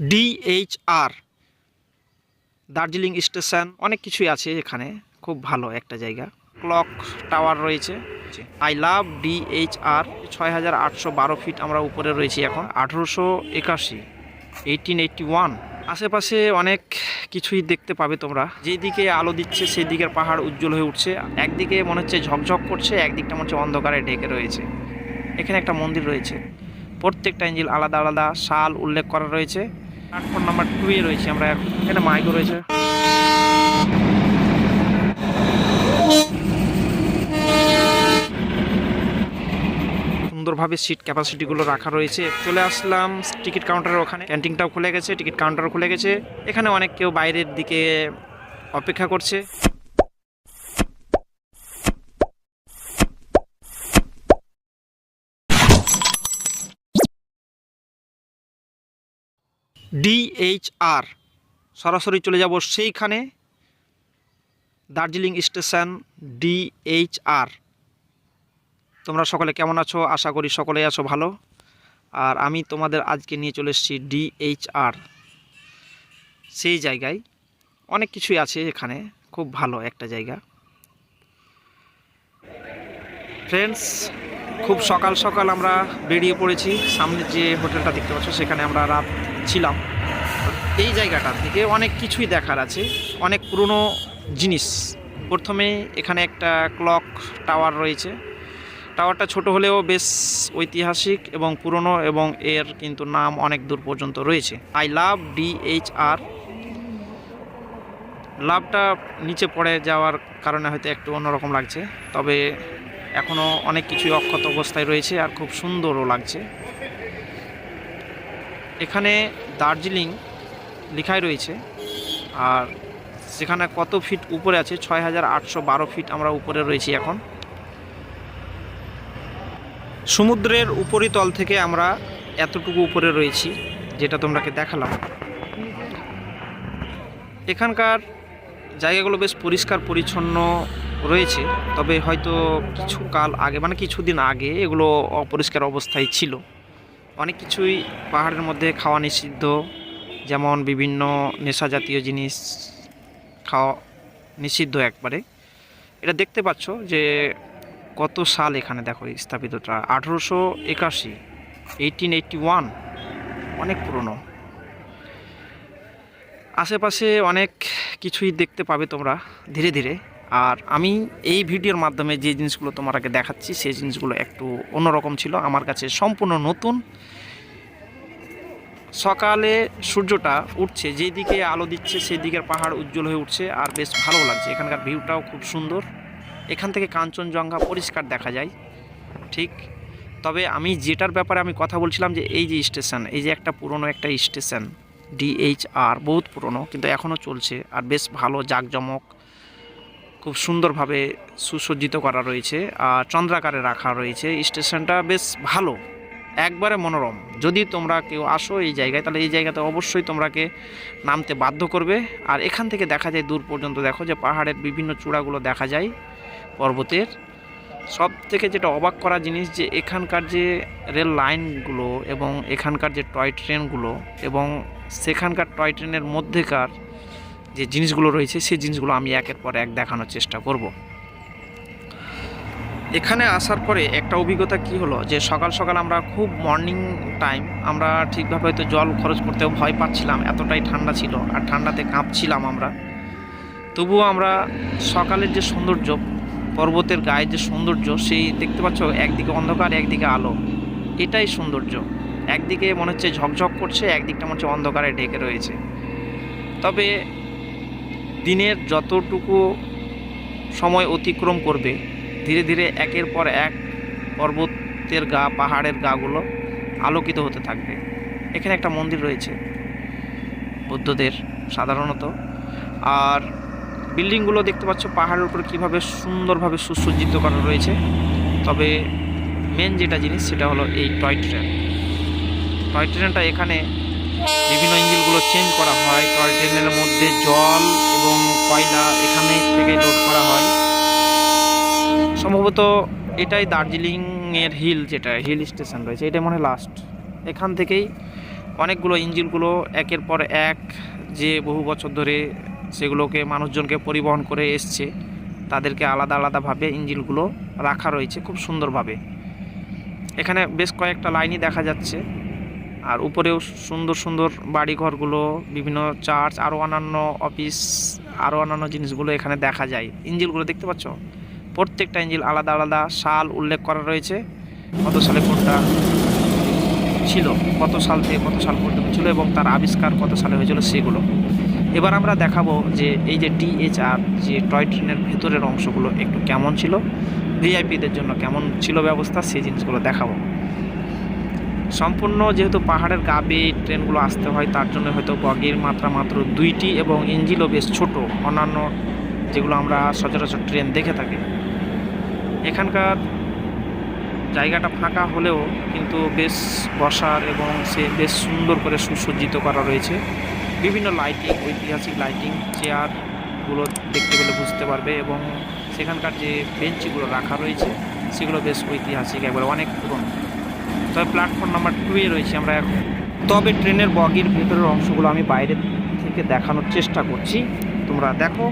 DHR Darjeeling station, অনেক কিছুই আছে এখানে। খুব ভালো একটা জায়গা। ক্লক টাওয়ার রয়েছে। আই লাভ ডিএইচআর ছয় হাজার আটশো বারো ফিট আমরা উপরে রয়েছি এখন। আঠেরোশো একাশি এইটিন এইটটি ওয়ান আশেপাশে অনেক কিছুই দেখতে পাবে তোমরা। যেদিকে আলো দিচ্ছে সেই দিকের পাহাড় উজ্জ্বল হয়ে উঠছে। একদিকে মনে হচ্ছে ঝকঝক করছে, একদিকটা মনে হচ্ছে অন্ধকারে ঢেকে রয়েছে। এখানে একটা মন্দির রয়েছে। প্রত্যেকটা ইঞ্জিল আলাদা আলাদা সাল উল্লেখ করা রয়েছে। প্ল্যাটফর্ম নাম্বার টু এ রয়েছে, আমরা এখন। মাইকও রয়েছে। সুন্দরভাবে সিট ক্যাপাসিটিগুলো রাখা রয়েছে। চলে আসলাম টিকিট কাউন্টারের ওখানে। ক্যান্টিনটাও খুলে গেছে টিকিট কাউন্টার খুলে গেছে। এখানে অনেক কেউ বাইরের দিকে অপেক্ষা করছে। ডিএইচআর সরাসরি চলে যাব সেইখানে। দার্জিলিং স্টেশন ডিএইচআর তোমরা সকলে কেমন আছো? আশা করি সকলেই আছো ভালো। আর আমি তোমাদের আজকে নিয়ে চলে এসেছি ডিএইচআর সেই জায়গায়। অনেক কিছুই আছে এখানে। খুব ভালো একটা জায়গা। ফ্রেন্ডস খুব সকাল সকাল আমরা বেরিয়ে পড়েছি। সামনে যে হোটেলটা দেখতে পাচ্ছ, সেখানে আমরা রাত ছিলাম। এই জায়গাটার থেকে অনেক কিছুই দেখার আছে, অনেক পুরনো জিনিস। প্রথমে এখানে একটা ক্লক টাওয়ার রয়েছে। টাওয়ারটা ছোট হলেও বেশ ঐতিহাসিক এবং পুরনো এবং এর কিন্তু নাম অনেক দূর পর্যন্ত রয়েছে। আই লাভ ডিএইচআর লাভটা নিচে পড়ে যাওয়ার কারণে হয়তো একটু অন্যরকম লাগছে, তবে এখনও অনেক কিছুই অক্ষত অবস্থায় রয়েছে আর খুব সুন্দরও লাগছে। এখানে দার্জিলিং লেখাই রয়েছে। আর সেখানে কত ফিট উপরে আছে? ছয় হাজার আটশো বারো ফিট আমরা উপরে রয়েছি এখন। সমুদ্রের উপরিতল থেকে আমরা এতটুকু উপরে রয়েছি, যেটা তোমরাকে দেখালাম। এখানকার জায়গাগুলো বেশ পরিষ্কার পরিচ্ছন্ন রয়েছে, তবে হয়তো কিছু কাল আগে মানে কিছুদিন আগে এগুলো অপরিষ্কার অবস্থায় ছিল। অনেক কিছুই পাহাড়ের মধ্যে খাওয়া নিষিদ্ধ, যেমন বিভিন্ন নেশা জাতীয় জিনিস খাওয়া নিষিদ্ধ একবারে। এটা দেখতে পাচ্ছ যে কত সাল এখানে দেখো স্থাপিতটা, আঠেরোশো একাশি এইটিন এইটটি ওয়ান অনেক পুরনো। আশেপাশে অনেক কিছুই দেখতে পাবে তোমরা ধীরে ধীরে। আর আমি এই ভিডিওর মাধ্যমে যে জিনিসগুলো তোমাকে দেখাচ্ছি, সেই জিনিসগুলো একটু অন্যরকম ছিল। আমার কাছে সম্পূর্ণ নতুন। সকালে সূর্যটা উঠছে, যেই দিকে আলো দিচ্ছে সেই দিকের পাহাড় উজ্জ্বল হয়ে উঠছে আর বেশ ভালো লাগছে। এখানকার ভিউটাও খুব সুন্দর। এখান থেকে কাঞ্চনজঙ্ঘা পরিষ্কার দেখা যায়, ঠিক? তবে আমি যেটার ব্যাপারে আমি কথা বলছিলাম যে এই যে স্টেশন, এই যে একটা পুরনো একটা স্টেশন ডিএইচআর বহুত পুরনো, কিন্তু এখনও চলছে আর বেশ ভালো জাঁকজমক। খুব সুন্দরভাবে সুসজ্জিত করা রয়েছে আর চন্দ্রাকারে রাখা রয়েছে। স্টেশনটা বেশ ভালো, একবারে মনোরম। যদি তোমরা কেউ আসো এই জায়গায়, তাহলে এই জায়গাতে অবশ্যই তোমরাকে নামতে বাধ্য করবে। আর এখান থেকে দেখা যায়, দূর পর্যন্ত দেখো যে পাহাড়ের বিভিন্ন চূড়াগুলো দেখা যায় পর্বতের। সব থেকে যেটা অবাক করা জিনিস যে এখানকার যে রেল লাইনগুলো এবং এখানকার যে টয় ট্রেনগুলো এবং সেখানকার টয় ট্রেনের মধ্যেকার যে জিনিসগুলো রয়েছে, সেই জিনিসগুলো আমি একের পর এক দেখানোর চেষ্টা করব। এখানে আসার পরে একটা অভিজ্ঞতা কি হলো? যে সকাল সকাল আমরা খুব মর্নিং টাইম আমরা ঠিকভাবে হয়তো জল খরচ করতেও ভয় পাচ্ছিলাম, এতটাই ঠান্ডা ছিল আর ঠান্ডাতে কাঁপছিলাম আমরা। তবুও আমরা সকালের যে সৌন্দর্য, পর্বতের গায়ের যে সৌন্দর্য, সেই দেখতে পাচ্ছ একদিকে অন্ধকার, একদিকে আলো। এটাই সৌন্দর্য। একদিকে মনে হচ্ছে ঝকঝক করছে, একদিকটা মনে হচ্ছে অন্ধকারে ঢেকে রয়েছে। তবে দিনের যতটুকু সময় অতিক্রম করবে, ধীরে ধীরে একের পর এক পর্বতের গা, পাহাড়ের গাগুলো আলোকিত হতে থাকবে। এখানে একটা মন্দির রয়েছে, বুদ্ধদের সাধারণত। আর বিল্ডিংগুলো দেখতে পাচ্ছ পাহাড়ের উপর কীভাবে সুন্দরভাবে সুসজ্জিত করা রয়েছে। তবে মেন যেটা জিনিস সেটা হলো এই টয় ট্রেন। টয় ট্রেনটা এখানে বিভিন্ন ইঞ্জিনগুলো চেঞ্জ করা হয়। টয় ট্রেনের মধ্যে জল এবং কয়লা এখানে থেকে লোড করা হয়। সম্ভবত এটাই দার্জিলিংয়ের হিল যেটা, হিল স্টেশন রয়েছে এটা মনে লাস্ট এখান থেকেই অনেকগুলো ইঞ্জিনগুলো একের পর এক যে বহু বছর ধরে সেগুলোকে মানুষজনকে পরিবহন করে এসছে, তাদেরকে আলাদা আলাদাভাবে ইঞ্জিনগুলো রাখা রয়েছে খুব সুন্দরভাবে। এখানে বেশ কয়েকটা লাইনই দেখা যাচ্ছে। আর উপরেও সুন্দর সুন্দর বাড়িঘরগুলো, বিভিন্ন চার্চ আরও অন্যান্য অফিস আরও অন্যান্য জিনিসগুলো এখানে দেখা যায়। ইঞ্জিনগুলো দেখতে পাচ্ছ? প্রত্যেকটা ইঞ্জিন আলাদা আলাদা সাল উল্লেখ করা রয়েছে। কত সালে কোনটা ছিল, কত সাল থেকে কত সাল পর্যন্ত ছিল এবং তার আবিষ্কার কত সালে হয়েছিল সেগুলো। এবার আমরা দেখাবো যে এই যে টিএইচআর যে টয় ট্রেনের ভেতরের অংশগুলো একটু কেমন ছিল ভিআইপিদের জন্য কেমন ছিল ব্যবস্থা, সেই জিনিসগুলো দেখাবো। সম্পূর্ণ যেহেতু পাহাড়ের গা বেয়ে ট্রেনগুলো আসতে হয়, তার জন্য হয়তো বগির মাত্রা মাত্র দুইটি এবং ইঞ্জিনও বেশ ছোট। অন্যান্য যেগুলো আমরা সচরাচর ট্রেন দেখে থাকি। এখানকার জায়গাটা ফাঁকা হলেও কিন্তু বেশ বসার এবং সে বেশ সুন্দর করে সুসজ্জিত করা রয়েছে। বিভিন্ন লাইটিং, ঐতিহাসিক লাইটিং, চেয়ারগুলো দেখতে পেলে বুঝতে পারবে এবং সেখানকার যে বেঞ্চগুলো রাখা রয়েছে, সেগুলো বেশ ঐতিহাসিক একবারে, অনেক পুরনো। তবে প্ল্যাটফর্ম নাম্বার টুয়ে রয়েছে আমরা এখন। তবে ট্রেনের বগির ভেতরের অংশগুলো আমি বাইরে থেকে দেখানোর চেষ্টা করছি। তোমরা দেখো,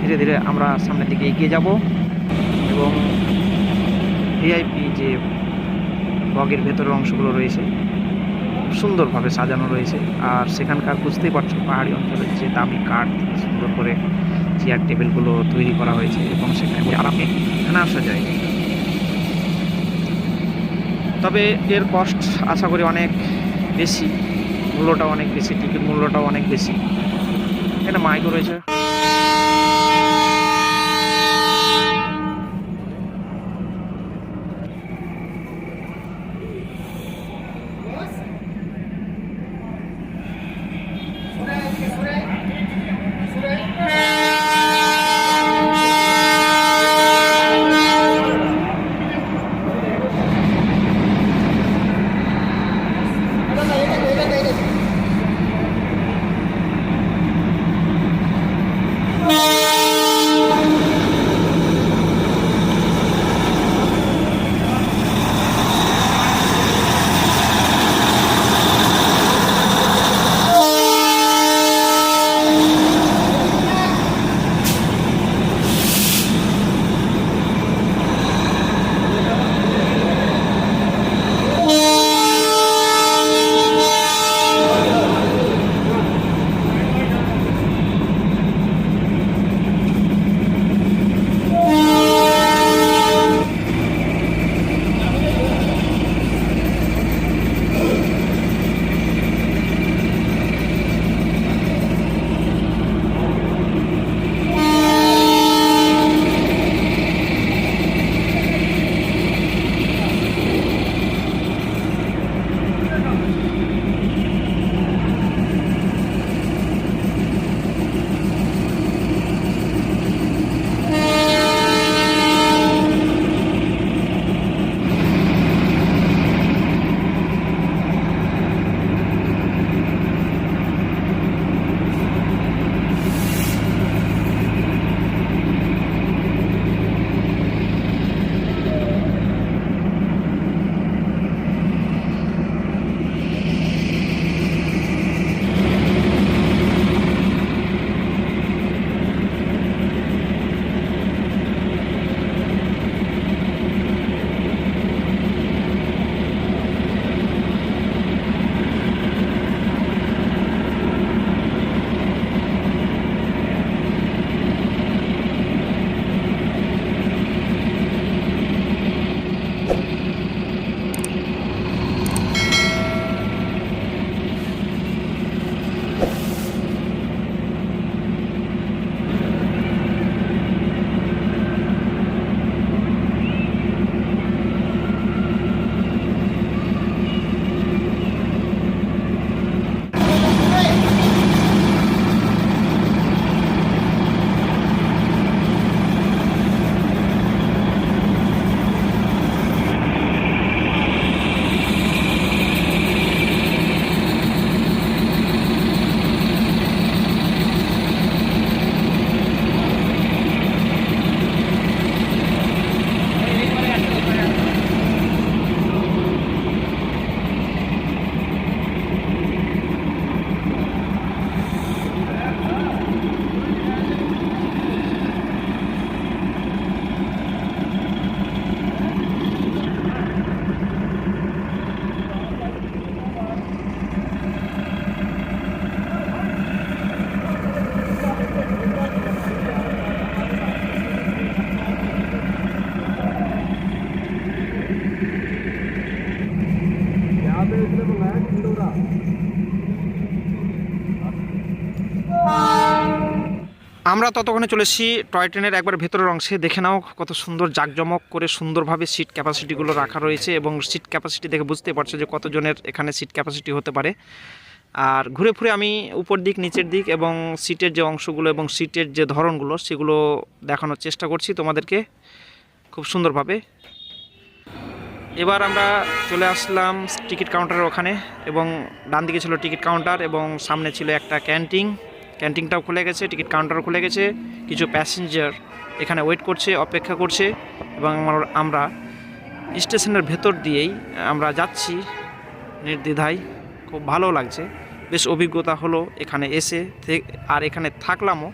ধীরে ধীরে আমরা সামনের দিকে এগিয়ে যাব এবং ভিআইপি যে বগের ভেতরের অংশগুলো রয়েছে, সুন্দরভাবে সাজানো রয়েছে। আর সেখানকার বুঝতেই পারছ, পাহাড়ি অঞ্চলের যে দামি কাঠ, সুন্দর করে চেয়ার টেবিলগুলো তৈরি করা হয়েছে এবং সেখানে আরামে এখানে আসা যায় তবে এর কস্ট আশা করি অনেক বেশি মূল্যটা অনেক বেশি টিকিট মূল্যটাও অনেক বেশি। এটা মাইকও রয়েছে। আমরা ততক্ষণে চলে টয় ট্রেনের একবার ভেতরের অংশে। দেখে নাও কত সুন্দর জাঁকজমক করে সুন্দরভাবে সিট ক্যাপাসিটিগুলো রাখা রয়েছে এবং সিট ক্যাপাসিটি দেখে বুঝতে পারছ যে কতজনের এখানে সিট ক্যাপাসিটি হতে পারে। আর ঘুরে ফুরে আমি উপর দিক, নিচের দিক এবং সিটের যে অংশগুলো এবং সিটের যে ধরনগুলো, সেগুলো দেখানোর চেষ্টা করছি তোমাদেরকে খুব সুন্দরভাবে। এবার আমরা চলে আসলাম টিকিট কাউন্টারের ওখানে এবং ডান দিকে ছিল টিকিট কাউন্টার এবং সামনে ছিল একটা ক্যান্টিন ক্যান্টিনটাও খুলে গেছে, টিকিট কাউন্টারও খুলে গেছে, কিছু প্যাসেঞ্জার এখানে ওয়েট করছে, অপেক্ষা করছে এবং আমার- স্টেশনের ভেতর দিয়েই আমরা যাচ্ছি নির্দ্বিধায়। খুব ভালো লাগছে, বেশ অভিজ্ঞতা হলো এখানে এসে আর এখানে থাকলামও।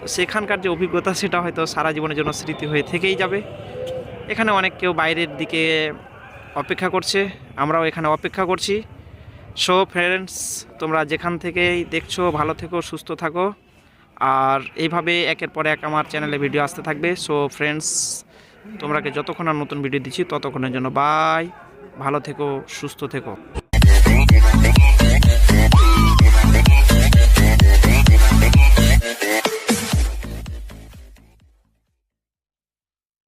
তো সেখানকার যে অভিজ্ঞতা, সেটা হয়তো সারা জীবনের জন্য স্মৃতি হয়ে থেকেই যাবে। এখানে অনেক কেউ বাইরের দিকে অপেক্ষা করছে, আমরাও এখানে অপেক্ষা করছি। সো ফ্রেন্ডস তোমরা যেখান থেকেই দেখছ, ভালো থেকো, সুস্থ থাকো। আর এইভাবে একের পর এক আমার চ্যানেলে ভিডিও আসতে থাকবে। সো ফ্রেন্ডস তোমরাকে যতক্ষণ আর নতুন ভিডিও দিচ্ছি, ততক্ষণের জন্য বাই ভালো থেকো, সুস্থ থেকো।